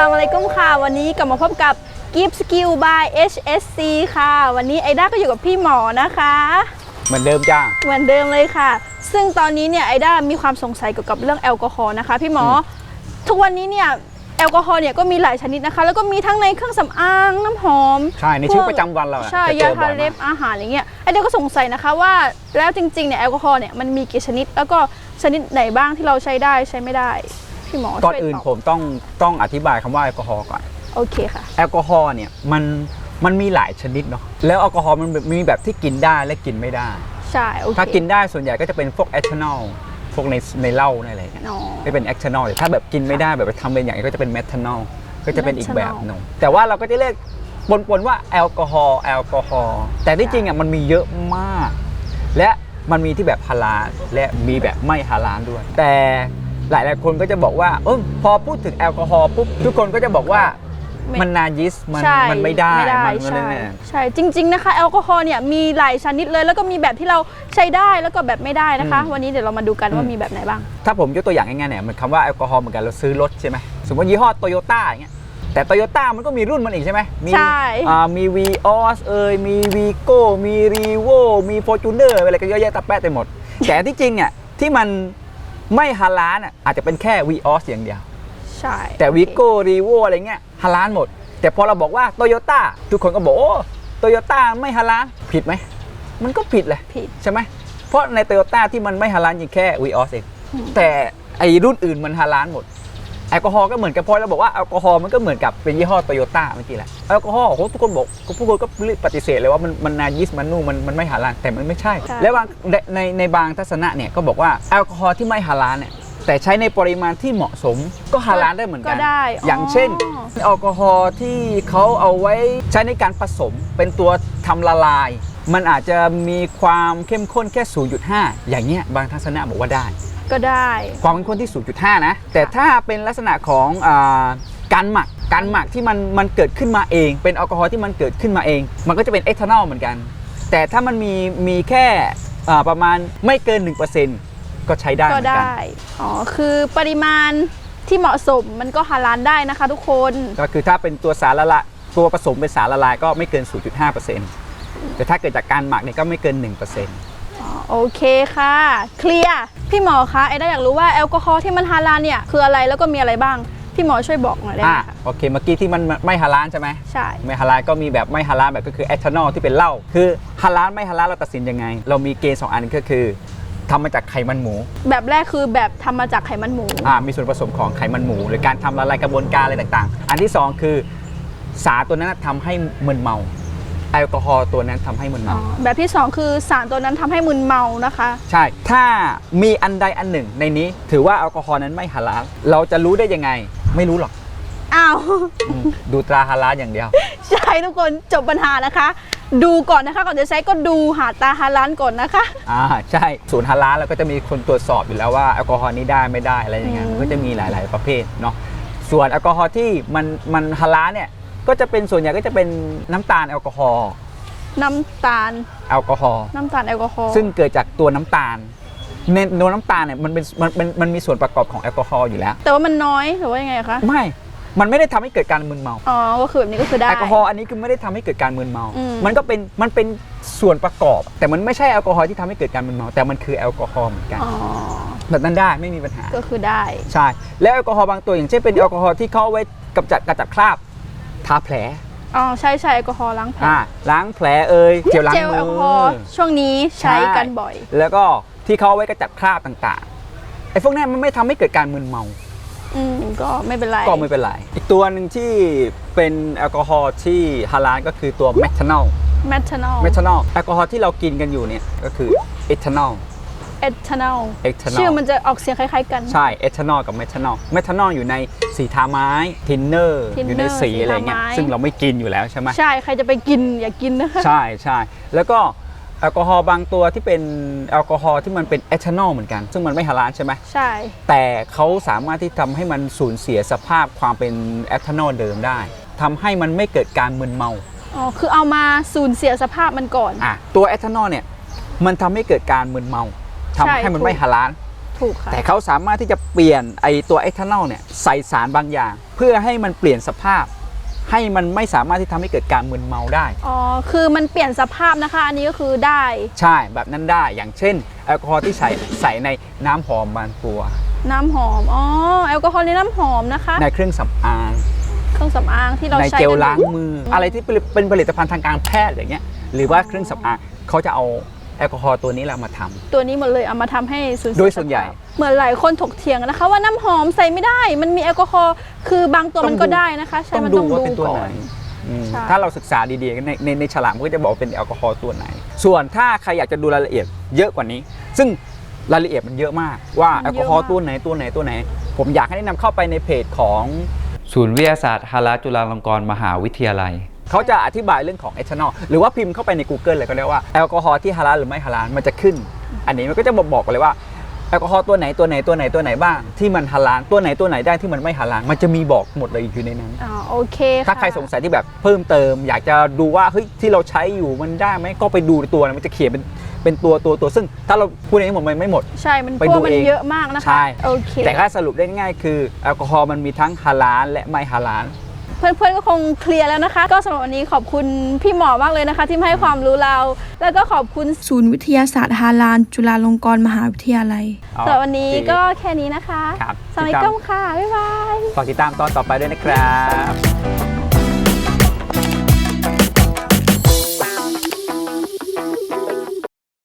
ลามอะลัยกุมค่ะ วันนี้กลับมาพบกับ Gift Skill by HSC ค่ะ วันนี้ไอด้าก็อยู่กับพี่หมอนะคะ เหมือนเดิมจ้า เหมือนเดิมเลยค่ะ ซึ่งตอนนี้เนี่ยไอด้ามีความสงสัยเกี่ยวกับเรื่องแอลกอฮอล์นะคะ พี่หมออทุกวันนี้เนี่ยแอลกอฮอล์เนี่ยก็มีหลายชนิดนะคะ แล้วก็มีทั้งในเครื่องสำอางน้ำหอมใช่ในชีวิตประจำวันเราอะใช่จะเจยาอบ่ทาอยเล็บมากอาหารอะไรเงี้ยไอเดียก็สงสัยนะคะว่าแล้วจริงๆเนี่ยแอลกอฮอล์เนี่ยมันมีกี่ชนิด แล้วก็ชนิดไหนบ้างที่เราใช้ได้ใช้ไม่ได้ พี่หมอก่อนช่วยอื่นตบผมต้องต้องอธิบายคำว่าแอลกอฮอล์ก่อน โอเคค่ะ แอลกอฮอล์เนี่ยมันมันมีหลายชนิดเนาะแล้วแอลกอฮอล์มันมีแบบที่กินได้และกินไม่ได้ ใช่โอเคถ้ากินได้ส่วนใหญ่ก็จะเป็นพวกเอทานอลพวกในในเหล้าในอะไรเงี้ยอ๋อไม่เป็นเอทานอลแต่ถ้าแบบกินไม่ได้แบบไปทำเป็นอย่างนี้ก็จะเป็นเมทานอลก็จะเป็นอีก methanol แบบหนึ่งแต่ว่าเราก็จะเรียกปนๆว่าแอลกอฮอล์แอลกอฮอล์แต่ที่จริงอะมันมีเยอะมาก และมันมีที่แบบฮาลาลและมีแบบไม่ฮาลาลด้วย แต่ หลายๆคนก็จะบอกว่าเออพอพูดถึงแอลกอฮอล์ปุ๊บทุกคนก็จะบอกว่าไม่มันนายิสมันใช่มันไม่ได้ไม่ได้มันมันใช่เนี่ยใช่จริง ๆ นะคะ แอลกอฮอล์เนี่ยมีหลายชนิดเลย แล้วก็มีแบบที่เราใช้ได้แล้วก็แบบไม่ได้นะคะ วันนี้เดี๋ยวเรามาดูกันว่ามีแบบไหนบ้าง ถ้าผมยกตัวอย่างง่ายๆเนี่ยมันคำว่าแอลกอฮอล์เหมือนกันเราซื้อรถใช่ไหมสมมติยี่ห้อโตโยต้าอย่างเงี้ยแต่โตโยต้ามันก็มีรุ่นมันอีกใช่ไหมมีใช่อ่ามีวีออสเอยมีวีโก้มีรีโวมีฟอร์จูเนอร์อะไรก็เยอะแยะตะแปะไปหมด แต่ที่จริงเนี่ยที่มัน ไม่ฮาลาลอะอาจจะเป็นแค่วีออสอย่างเดียว ใช่ แต่วีโก้รีโวอะไรเงี้ยฮาลาลหมด แต่พอเราบอกว่าโตโยต้าทุกคนก็บอกโอ้โตโยต้าไม่ฮาลาลผิดไหม มันก็ผิดแหละผิด ใช่ไหมเพราะในโตโยต้าที่มันไม่ฮาลาลจริงแค่วีออสเองอืมแต่ไอรุ่นอื่นมันฮาลาลหมด แอลกอฮอล์ก็เหมือนกับพอเราบอกว่าแอลกอฮอล์มันก็เหมือนกับเป็นยี่ห้อโตโยต้าเมื่อกี้แหละแอลกอฮอล์โอ้โหทุกคนบอกทุกคนก็ปฏิเสธเลยว่ามันมันนายิสมันนู่นมันมันไม่ฮาลาลแต่มันไม่ใช่ใช่ และบางในในในบางทัศนะเนี่ยก็บอกว่าแอลกอฮอล์ที่ไม่ฮาลาลเนี่ยแต่ใช้ในปริมาณที่เหมาะสมก็ฮาลาลได้เหมือนกัก็นได้อย่างเช่นแอลกอฮอล์ที่เขาเอาไว้ใช้ในการผสมเป็นตัวทำละลาย มันอาจจะมีความเข้มข้นแค่ 0.5 อย่างเงี้ยบางทัศนะบอกว่าได้ ก็ได้ความเข้มข้นที่ 0.5 นะ แต่ถ้าเป็นลักษณะของอาการหมักการหมักที่มันมันเกิดขึ้นมาเอง เป็นแอลกอฮอล์ที่มันเกิดขึ้นมาเอง มันก็จะเป็นเอทานอลเหมือนกัน แต่ถ้ามันมีมีแค่อ่าประมาณไม่เกิน 1%ก็ใช้ได้เหก็มือนกัน ได้ อ๋อ คือปริมาณที่เหมาะสมมันก็ฮาลาลได้นะคะทุกคน ก็คือถ้าเป็นตัวสารละลายตัวผสมเป็นสารละลายก็ไม่เกิน 0.5%แต่ถ้าเกิดจากการหมักเนี่ยก็ไม่เกิน 1%อ๋อ โอเคค่ะ เคลียร์ พี่หมอคะไอ้ได้อยากรู้ว่าแอลกอฮอล์ที่มันฮาลาลเนี่ยคืออะไรแล้วก็มีอะไรบ้าง พี่หมอช่วยบอกหน่อยได้ไหมอะคะโอเคเมื่อกี้ที่มันไม่ฮาลาลใช่ไหมใช่ ไม่ฮาลาลก็มีแบบไม่ฮาลาลแบบก็คือเอทานอลที่เป็นเหล้าคือฮาลาลไม่ฮาลาลเราตัดสินยังไง เรามีเกณฑ์สองอันก็คือทำมาจากไขมันหมูแบบแรกคือแบบทำมาจากไขมันหมู อ่ามีส่วนผสมของไขมันหมู หรือการทำละลายกระบวนการอะไรต่างๆ อันที่สองคือสารตัวนั้นทำให้มึนเมา แอลกอฮอล์ตัวนั้นทำให้มึนอ๋อเมา แบบที่สองคือสารตัวนั้นทำให้มึนเมานะคะ ใช่ ถ้ามีอันใดอันหนึ่งในนี้ ถือว่าแอลกอฮอล์นั้นไม่ฮาลาลเราจะรู้ได้ยังไง ไม่รู้หรอกอ้าวอืมดูตราฮาลาลอย่างเดียว ใช่ทุกคนจบปัญหานะคะ ดูก่อนนะคะก่อนจะใช้ก็ดูหาตาฮาลาลก่อนนะคะอ่าใช่ศูนย์ฮาลาลแล้วก็จะมีคนตรวจสอบอยู่แล้วว่าแอลกอฮอล์นี้ได้ไม่ได้อะไรอย่างเงี้ยอืมมันก็จะมีหลาย ๆ ประเภทเนาะส่วนแอลกอฮอล์ที่มันมันฮาลาลเนี่ย ก็จะเป็นส่วนใหญ่ก็จะเป็นน้ำตาลแอลกอฮอล์น้ำตาล แอลกอฮอล์น้ำตาลแอลกอฮอล์ซึ่งเกิดจากตัวน้ำตาลในตัวน้ำตาลเนี่ยมันเป็นมันมันมันมีส่วนประกอบของแอลกอฮอล์อยู่แล้ว แต่ว่ามันน้อยหรือว่ายังไงคะ ไม่ มันไม่ได้ทำให้เกิดการมึนเมา อ๋อ ก็คือแบบนี้ก็คือได้ แอลกอฮอล์อันนี้คือไม่ได้ทำให้เกิดการมึนเมา อืม มันก็เป็นมันเป็นส่วนประกอบ แต่มันไม่ใช่แอลกอฮอล์ที่ทำให้เกิดการมึนเมา แต่มันคือแอลกอฮอล์เหมือนกัน อ๋อ แบบนั้นได้ไม่มีปัญหา ก็คือได้ ใช่ แล้วแอลกอฮอล์บางตัวอย่างเช่นเป็นแอลกอฮอล์ที่เขาเอาไว้กำจัดกระจัดคราบ ทาแผลอ๋อใช่ใช่แอลกอฮอล์ล้างแผลอ่าล้างแผลเอ่ยเจลล้างเจลมืแอลกอฮอล์ช่วงนี้ใช้กันบ่อย แล้วก็ที่เขาเอาไว้กระจัดคราบต่างๆไอ้พวกเนี้ยมันไม่ทำให้เกิดการมึนเมา อืมก็ไม่เป็นไรก็ไม่เป็นไร อีกตัวหนึ่งที่เป็นแอลกอฮอล์ที่ฮาลาลก็คือตัวเมทานอล แมทานอลเมทานอลแอลกอฮอล์ที่เรากินกันอยู่เนี่ยก็คือเอทานอล เอทานอลเอทานอลชื่อมันจะออกเสียงคล้ายๆกัน ใช่เอทานอลกับเมทานอลเมทานอลอยู่ในสีทาไม้ทินเนอร์ Thinner อยู่ในสีอะไรเงี้ยสีทาไม้ซึ่งเราไม่กินอยู่แล้วใช่ไหมใช่ ใครจะไปกินอย่ากินนะคะใช่ใช่แล้วก็แอลกอฮอล์บางตัวที่เป็นแอลกอฮอล์ที่มันเป็นเอทานอลเหมือนกัน ซึ่งมันไม่ฮาลาลใช่ไหมใช่ แต่เขาสามารถที่ทำให้มันสูญเสียสภาพความเป็นเอทานอลเดิมได้ทำให้มันไม่เกิดการมึนเมาอ๋อคือเอามาสูญเสียสภาพมันก่อนอะตัวเอทานอลเนี่ยมันทำให้เกิดการมึนเมา ทำใช่ให้มันถูก ไม่ฮาลาลถูกค่ะ แต่เขาสามารถที่จะเปลี่ยนไอตัวเอทานอลเนี่ยใส่สารบางอย่าง เพื่อให้มันเปลี่ยนสภาพ ให้มันไม่สามารถที่ทำให้เกิดการมึนเมาได้ อ๋อ คือมันเปลี่ยนสภาพนะคะ อันนี้ก็คือได้ใช่แบบนั้นได้อย่างเช่น แอลกอฮอล์ที่ใส่ใส่ในน้ำหอมบางตัว น้ำหอม อ๋อ แอลกอฮอล์ในน้ำหอมนะคะ ในเครื่องสำอาง เครื่องสำอางที่เราในใช้เจลกันล้างมือ อะไรที่เป็นเป็นผลิตภัณฑ์ทางการแพทย์อย่างเงี้ยหรือว่าเครื่องสำอางเขาจะเอา แอลกอฮอล์ตัวนี้แหละมาทำ ตัวนี้หมดเลยเอามาทำให้สูญเสีโดยส่วนใหญ่สภาพเหมือนหลายคนถกเถียงนะคะ ว่าน้ำหอมใส่ไม่ได้ มันมีแอลกอฮอล์คือบางตัวมันก็ได้นะคะ ใช่ต้องมันดูต้องว่าดูเป็นตัวก่อไหนนอืมใช่ ถ้าเราศึกษาดีๆในในในฉลากมันก็จะบอกว่าเป็นแอลกอฮอล์ตัวไหน ส่วนถ้าใครอยากจะดูรายละเอียดเยอะกว่านี้ ซึ่งรายละเอียดมันเยอะมากว่าแอลกอฮอล์ตัวไหนตัวไหนตัวไหน ผมอยากให้แนะนำเข้าไปในเพจของ ศูนย์วิทยาศาสตร์ฮาราจุฬาลงกรณ์มหาวิทยาลัย เขาจะอธิบายเรื่องของเอทานอลหรือว่าพิมพ์เข้าไปใน Google เลยก็ได้ว่าแอลกอฮอล์ที่ฮาลาลหรือไม่ฮาลาลมันจะขึ้น อันนี้มันก็จะบอกบอกเลยว่าแอลกอฮอล์ตัวไหนตัวไหนตัวไหนตัวไหนบ้างที่มันฮาลาลตัวไหนตัวไหนได้ที่มันไม่ฮาลาลมันจะมีบอกหมดเลยอยู่ในนั้นอ๋อโอเคค่ะถ้าใครสงสัยที่แบบเพิ่มเติม อยากจะดูว่าเฮ้ยที่เราใช้อยู่มันได้ไหมก็ไปดูในตัวนะมันจะเขียนเป็นเป็นตัวตัวตัวซึ่ง ถ้าเราพูดในนี้หมดมันไม่หมด ใช่ มันไปเพราะดูว่ามันเองเยอะมากนะคะใช่โอเคแต่ถ้าสรุปได้ง่ายๆคือแอลกอฮอล์มันมีทั้งฮาลาลและไม่ฮาลาล เพื่อนๆก็คงเคลียร์แล้วนะคะ ก็สำหรับวันนี้ขอบคุณพี่หมอมากเลยนะคะ ที่มาให้ความรู้เรา แล้วก็ขอบคุณศูนย์วิทยาศาสตร์ฮาลานจุฬาลงกรณ์มหาวิทยาลัยสำหรับวันนี้ก็แค่นี้นะคะ ครับสวัสดีติดตามค่ะบ๊ายบาย ฝากติดตามตอนต่อไปด้วยนะครับ